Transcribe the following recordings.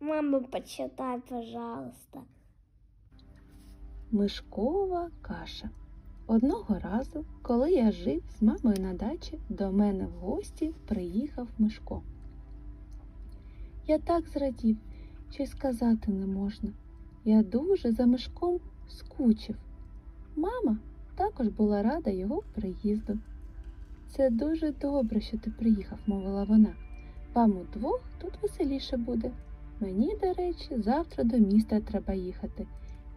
Мама, почитай, пожалуйста. Мишкова каша. Одного разу, коли я жив з мамою на дачі, до мене в гості приїхав Мишко. Я так зрадів, що й сказати не можна. Я дуже за Мишком скучив. Мама також була рада його приїзду. Це дуже добре, що ти приїхав, мовила вона. Вам удвох тут веселіше буде. Мені, до речі, завтра до міста треба їхати.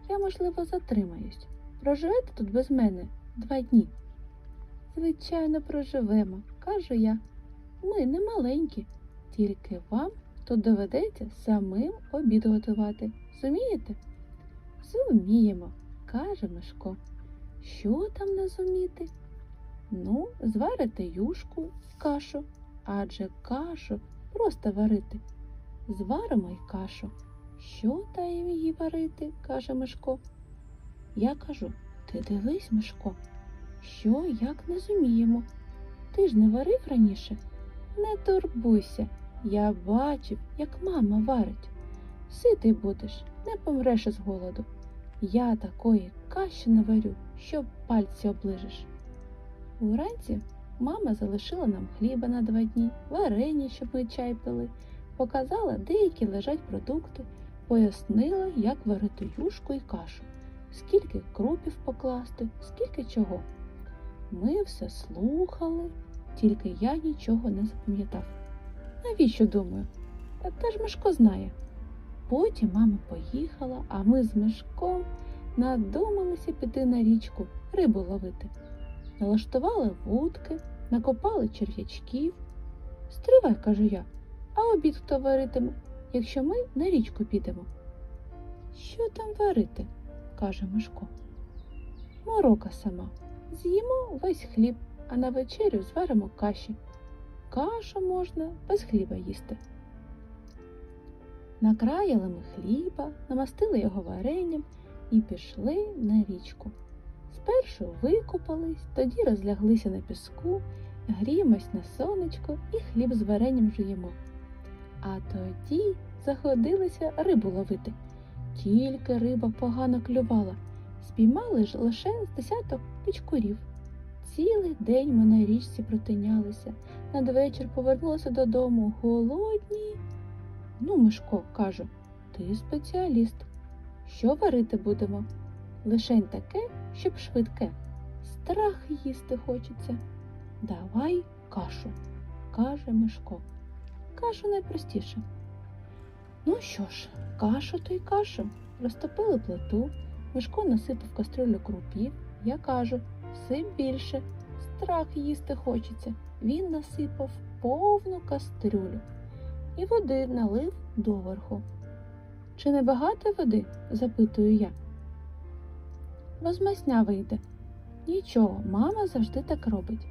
Я, можливо, затримаюсь. Проживете тут без мене два дні. Звичайно, проживемо, кажу я. Ми не маленькі, тільки вам тут доведеться самим обід готувати. Зумієте? Зуміємо, каже Мишко. Що там не зуміти? Ну, зварите юшку кашу, адже кашу просто варити. Зваримо й кашу. Що та її варити? каже Мишко. Я кажу, ти дивись, Мишко, що як не зуміємо. Ти ж не варив раніше? Не турбуйся, я бачив, як мама варить. Ситий будеш, не помреш із голоду. Я такої каші не варю, що пальці оближеш. Уранці мама залишила нам хліба на два дні, варення, щоб ми чай пили, показала, деякі лежать продукти, пояснила, як варити юшку і кашу, скільки крупів покласти, скільки чого. Ми все слухали, тільки я нічого не запам'ятав. Навіщо думаю? Та теж Мишко знає. Потім мама поїхала, а ми з Мишком надумалися піти на річку рибу ловити. Налаштували вудки, накопали черв'ячків. Стривай, кажу я, а обід хто варитиме, якщо ми на річку підемо. Що там варити? каже Мишко. Морока сама. З'їмо весь хліб, а на вечерю зваримо каші. Кашу можна без хліба їсти. Накраяли ми хліба, намастили його варенням і пішли на річку. Спершу викупались, тоді розляглися на піску, гріємось на сонечко і хліб з варенням жуємо. А тоді заходилися рибу ловити. Тільки риба погано клювала, спіймали ж лише з десяток пічкурів. Цілий день ми на річці протинялися, надвечір повернулися додому голодні. Ну, Мишко, кажу, ти спеціаліст. Що варити будемо? Лишень таке, щоб швидке. Страх їсти хочеться. Давай кашу, каже Мишко. Кашу найпростіше. Ну що ж, кашу то й кашу. Розтопили плиту, Мишко насипав кастрюлю крупів. Я кажу, все більше. Страх їсти хочеться. Він насипав повну кастрюлю і води налив доверху. Чи не багато води? запитую я. Розмасня вийде. Нічого, мама завжди так робить.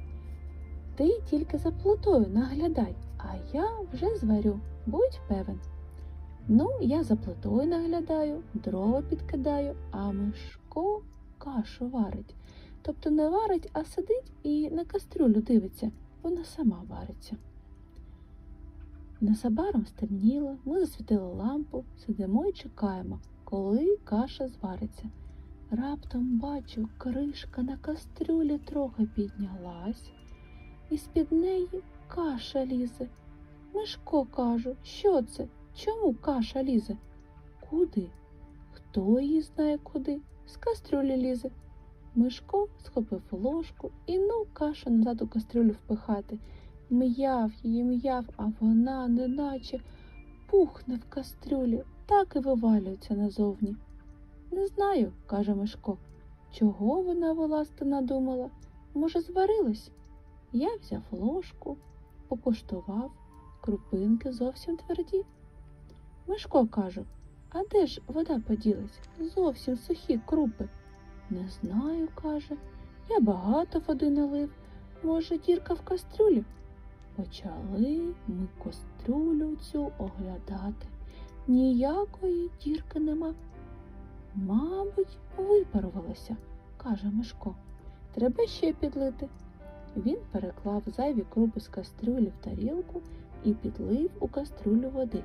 Ти тільки за плитою наглядай, а я вже зварю, будь певен. Ну, я за плитою наглядаю, дрова підкидаю, а Мишко кашу варить. Тобто не варить, а сидить і на кастрюлю дивиться, вона сама вариться. Незабаром стемніло, ми засвітили лампу, сидимо і чекаємо, коли каша звариться. Раптом бачу, кришка на кастрюлі трохи піднялась, і з-під неї каша лізе. Мишко кажу, що це? Чому каша лізе? Куди? Хто її знає куди? З кастрюлі лізе. Мишко схопив ложку і ну кашу назад у кастрюлю впихати. М'яв її м'яв, а вона неначе пухне в кастрюлі, так і вивалюється назовні. Не знаю, каже Мишко, чого вона вилазити надумала. Може, зварилась? Я взяв ложку, покуштував, крупинки зовсім тверді. Мишко кажу, а де ж вода поділась? Зовсім сухі крупи. Не знаю, каже. Я багато води налив. Може, дірка в кастрюлі? Почали ми кастрюлю цю оглядати. Ніякої дірки нема. Мабуть, випарувалася, каже Мишко. Треба ще підлити. Він переклав зайві крупи з кастрюлі в тарілку і підлив у кастрюлю води.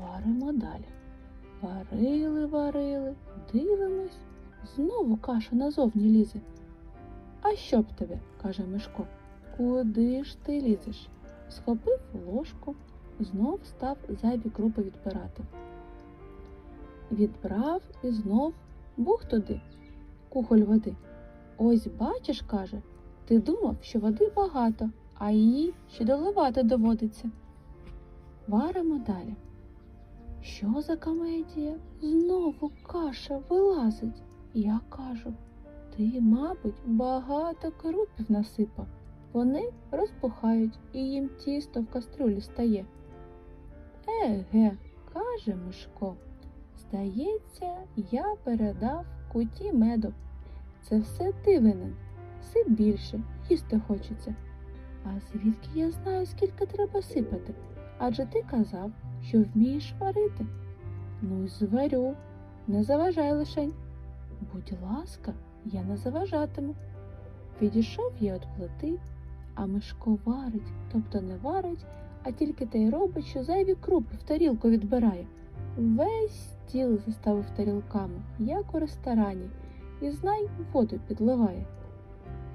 Варимо далі. Варили, варили, дивимось, знову каша назовні лізе. А що б тебе? каже Мишко. Куди ж ти лізеш? Схопив ложку, знов став зайві крупи відбирати. Відбрав і знов бух туди, кухоль води. Ось бачиш, каже, ти думав, що води багато, а її ще доливати доводиться. Варимо далі. Що за комедія? Знову каша вилазить. Я кажу, ти, мабуть, багато крупів насипав. Вони розпухають і їм тісто в кастрюлі стає. Еге, каже Мишко, здається, я передав куті меду. Це все ти винен. Сип більше, їсти хочеться. А звідки я знаю, скільки треба сипати? Адже ти казав, що вмієш варити. Ну й зварю, не заважай лишень. Будь ласка, я не заважатиму. Підійшов я від плити, а Мишко варить, тобто не варить, а тільки те й робить, що зайві крупи в тарілку відбирає. Весь стіл заставив тарілками, як у ресторані, і знай воду підливає.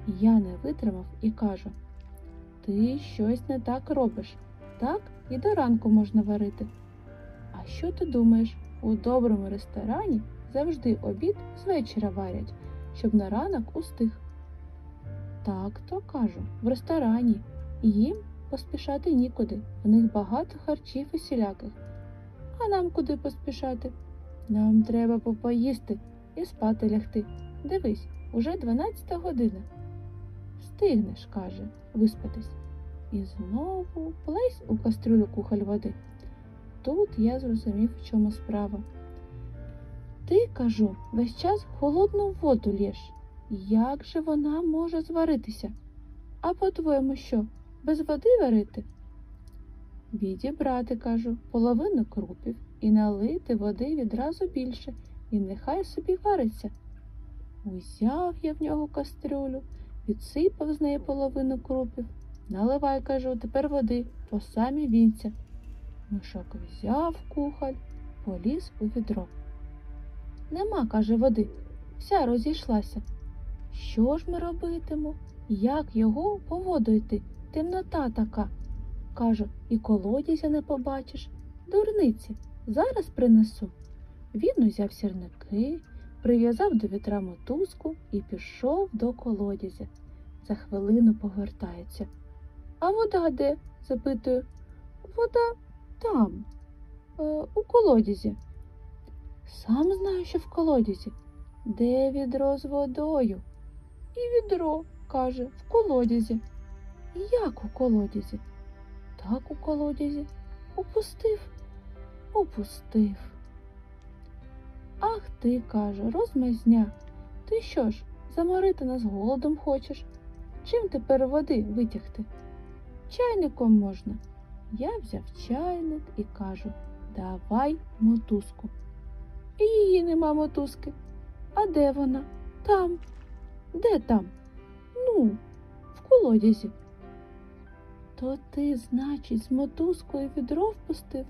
Я не витримав і кажу: Ти щось не так робиш. Так і до ранку можна варити. А що ти думаєш? У доброму ресторані завжди обід з вечора варять, щоб на ранок устиг. Так то кажу, в ресторані. Їм поспішати нікуди. В них багато харчів усіляких. А нам куди поспішати? Нам треба попоїсти і спати лягти. Дивись, уже дванадцята година. Встигнеш, каже, виспатись. І знову плесь у кастрюлю кухоль води. Тут я зрозумів, в чому справа. Ти, кажу, весь час холодну воду лєш. Як же вона може зваритися? А по-твоєму що, без води варити? Відібрати, кажу, половину крупів і налити води відразу більше, і нехай собі вариться. Узяв я в нього кастрюлю, відсипав з неї половину крупів. Наливай, кажу, тепер води по самі вінця. Мишок взяв кухоль, поліз у відро. Нема, каже, води, вся розійшлася. Що ж ми робитимо? Як його по йти? Темнота така. Кажу, і колодязя не побачиш. Дурниці, зараз принесу. Він узяв сірники, прив'язав до вітра мотузку і пішов до колодязя. За хвилину повертається. А вода де? запитую. Вода там, е, у колодязі. Сам знаю, що в колодязі. Де відро з водою? І відро, каже, в колодязі. Як у колодязі? Так у колодязі. Упустив, упустив. Ах ти, каже, розмазня. Ти що ж, заморити нас голодом хочеш? Чим тепер води витягти? Чайником можна. Я взяв чайник і кажу, давай мотузку. І її нема мотузки. А де вона? Там. Де там? Ну, в колодязі. То ти, значить, з мотузкою відро впустив?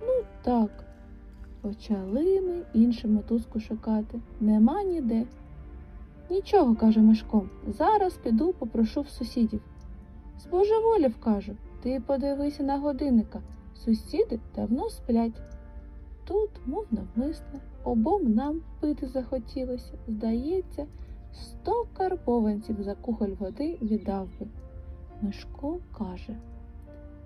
Ну, так. Почали ми іншу мотузку шукати. Нема ніде. Нічого, каже Мишко, зараз піду попрошу в сусідів. Збожеволів, кажу, ти подивися на годинника. Сусіди давно сплять. Тут, мов навмисне, обом нам пити захотілося. Здається, сто карбованців за кухоль води віддав би. Мишко каже,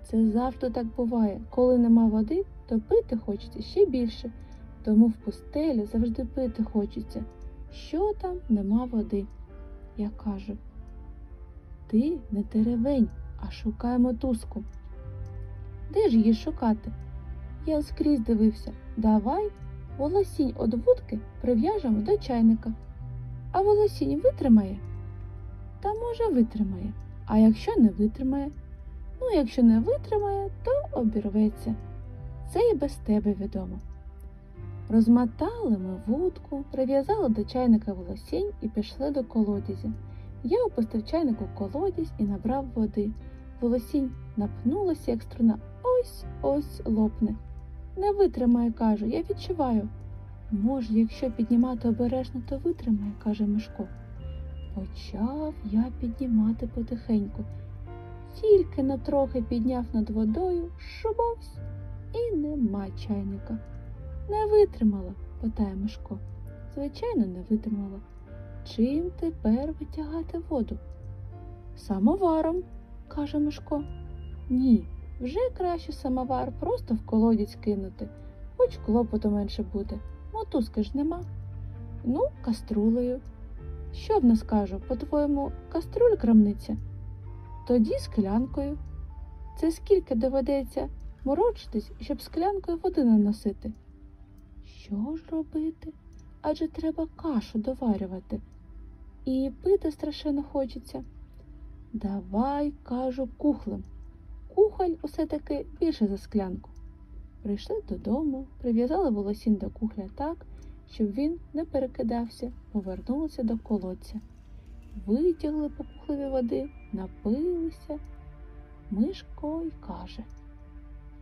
це завжди так буває. Коли нема води, то пити хочеться ще більше, тому в пустелі завжди пити хочеться. Що там нема води? Я кажу, ти не теревень, а шукай мотузку. Де ж її шукати? Я скрізь дивився. Давай волосінь од вудки прив'яжемо до чайника. А волосінь витримає? Та може витримає. А якщо не витримає? Ну, якщо не витримає, то обірветься. Це і без тебе відомо. Розмотали ми вудку, прив'язали до чайника волосінь і пішли до колодязя. Я опустив чайник у колодязь і набрав води. Волосінь напнулася, як струна, ось ось лопне. Не витримає, кажу, я відчуваю. Може, якщо піднімати обережно, то витримає, каже Мишко. Почав я піднімати потихеньку. Тільки на трохи підняв над водою, шубовсь, і нема чайника. Не витримала, питає Мишко. Звичайно, не витримала. Чим тепер витягати воду? Самоваром, каже Мишко. Ні, вже краще самовар просто в колодязь кинути, хоч клопоту менше буде. Мотузки ж нема. Ну, каструлею. Що в нас кажу, по-твоєму, каструль крамниця? Тоді склянкою. Це скільки доведеться морочитись, щоб склянкою води наносити? Що ж робити? Адже треба кашу доварювати. І пити страшенно хочеться. Давай, кажу, кухлем. Кухоль усе таки більше за склянку. Прийшли додому, прив'язали волосін до кухля так, щоб він не перекидався, повернулися до колодця. Витягли по кухлеві води, напилися. Мишко й каже.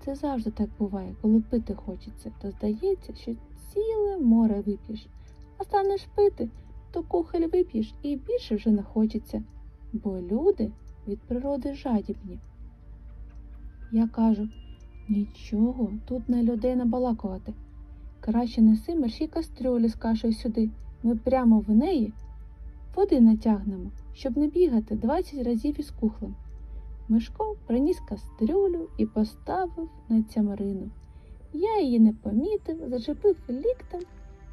Це завжди так буває, коли пити хочеться, то здається, що ціле море вип'єш, а станеш пити, то кухоль вип'єш і більше вже не хочеться, бо люди від природи жадібні. Я кажу, нічого, тут на людей набалакувати. Краще неси мерші кастрюлі з кашею сюди. Ми прямо в неї води натягнемо, щоб не бігати 20 разів із кухлем. Мишко приніс кастрюлю і поставив на цямрину. Я її не помітив, зачепив ліктем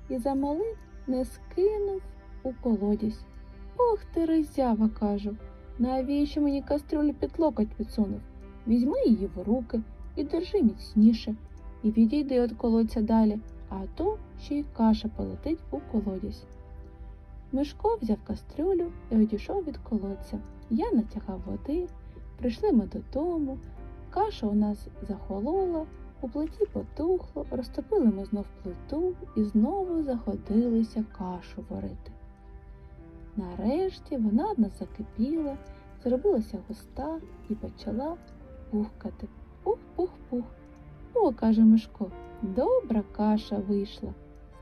і замалив не скинув у колодязь. Ох ти, роззява, кажу, навіщо мені кастрюлю під локоть підсунув? Візьми її в руки і держи міцніше, і відійди від колодця далі, а то ще й каша полетить у колодязь. Мишко взяв кастрюлю і одійшов від колодця. Я натягав води, прийшли ми додому, каша у нас захолола, у плиті потухло, розтопили ми знов плиту і знову заходилися кашу варити. Нарешті вона нас закипіла, зробилася густа і почала пухкати. Пух-пух-пух. О, каже Мишко, добра каша вийшла,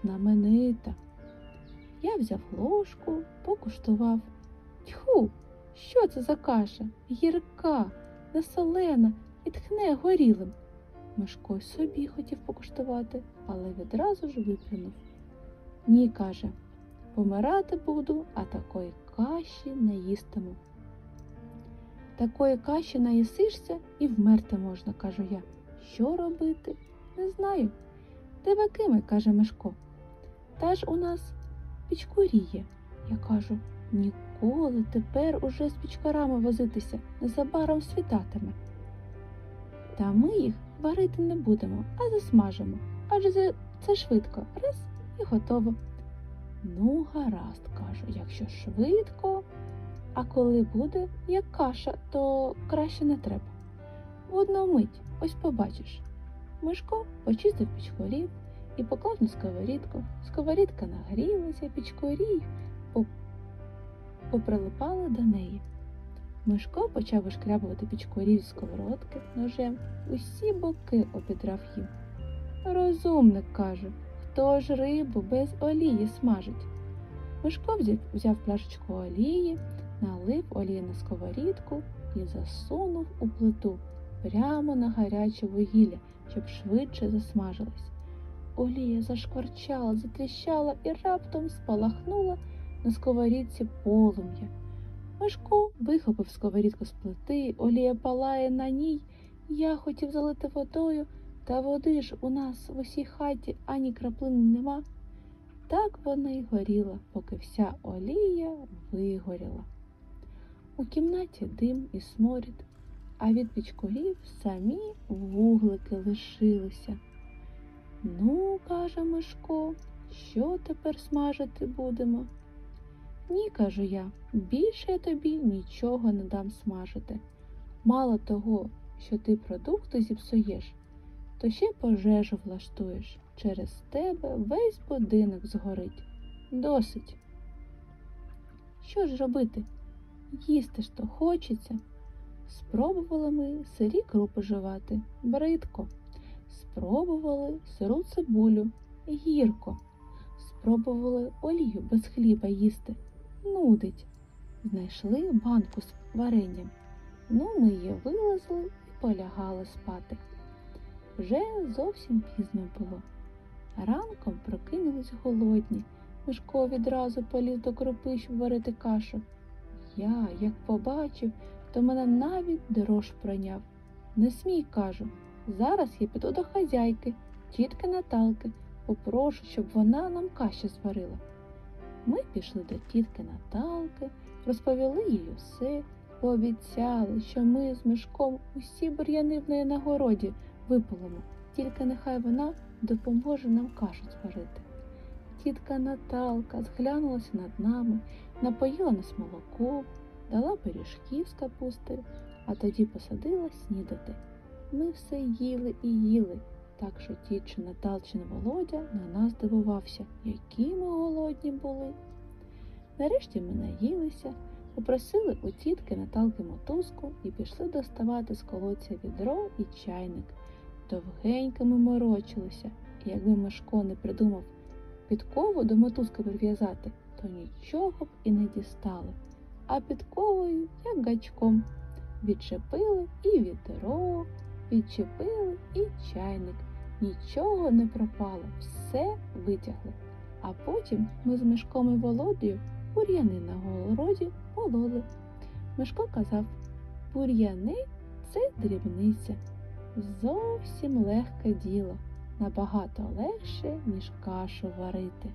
знаменита. Я взяв ложку, покуштував. Тьху, що це за каша? Гірка, несолена і тхне горілим. Мишко собі хотів покуштувати, але відразу ж виплюнув. Ні, каже, помирати буду, а такої каші не їстиму. Такої каші наїсишся і вмерти можна, кажу я. Що робити? Не знаю. Дивакими, каже Мишко. Та ж у нас пічкуріє. Я кажу, ніколи тепер уже з пічкарами возитися, незабаром світатиме. Та ми їх варити не будемо, а засмажимо. Адже це- швидко, раз і готово. Ну, гаразд, кажу, якщо швидко, а коли буде, як каша, то краще не треба. В одну мить, ось побачиш. Мишко почистив пічкорів і поклав на сковорідку. Сковорідка нагрілася, пічкорі поп- поприлипали до неї. Мишко почав вишкрябувати пічкорів сковородки ножем, усі боки обідрав їм. Розумник каже, хто ж рибу без олії смажить? Мишко взяв пляшечку олії, налив олії на сковорідку і засунув у плиту прямо на гаряче вугілля, щоб швидше засмажилось. Олія зашкварчала, затріщала і раптом спалахнула на сковорідці полум'я. Мишко вихопив сковорідку з плити, олія палає на ній. Я хотів залити водою, та води ж у нас в усій хаті ані краплини нема. Так вона й горіла, поки вся олія вигоріла. У кімнаті дим і сморід, а від пічколів самі вуглики лишилися. Ну, каже Мишко, що тепер смажити будемо? Ні, кажу я, більше я тобі нічого не дам смажити. Мало того, що ти продукти зіпсуєш, то ще пожежу влаштуєш. Через тебе весь будинок згорить. Досить. Що ж робити? Їсти ж то хочеться. Спробували ми сирі крупи жувати. Бридко. Спробували сиру цибулю, гірко. Спробували олію без хліба їсти, нудить. Знайшли банку з варенням. Ну, ми її вилазили і полягали спати. Вже зовсім пізно було. Ранком прокинулись голодні. Мишко відразу поліз до кропи, щоб варити кашу. Я, як побачив, то мене навіть дрож пройняв. Не смій, кажу. Зараз я піду до хазяйки, тітки Наталки, попрошу, щоб вона нам каші зварила. Ми пішли до тітки Наталки, розповіли їй усе, пообіцяли, що ми з мишком усі бур'яни в неї на городі випалимо, тільки нехай вона допоможе нам кашу зварити. Тітка Наталка зглянулася над нами, напоїла нас молоком, дала пиріжків з капустою, а тоді посадила снідати. Ми все їли і їли, так що тітчина Наталчин Володя на нас дивувався, які ми голодні були. Нарешті ми наїлися, попросили у тітки Наталки мотузку і пішли доставати з колодця відро і чайник. Довгенько ми морочилися, і якби Мишко не придумав підкову до мотузки прив'язати, то нічого б і не дістали, а підковою, як гачком, відчепили і відро, відчепили і чайник. Нічого не пропало, все витягли. А потім ми з Мишком і Володею бур'яни на городі пололи. Мишко казав, бур'яни це дрібниця, зовсім легке діло, набагато легше, ніж кашу варити.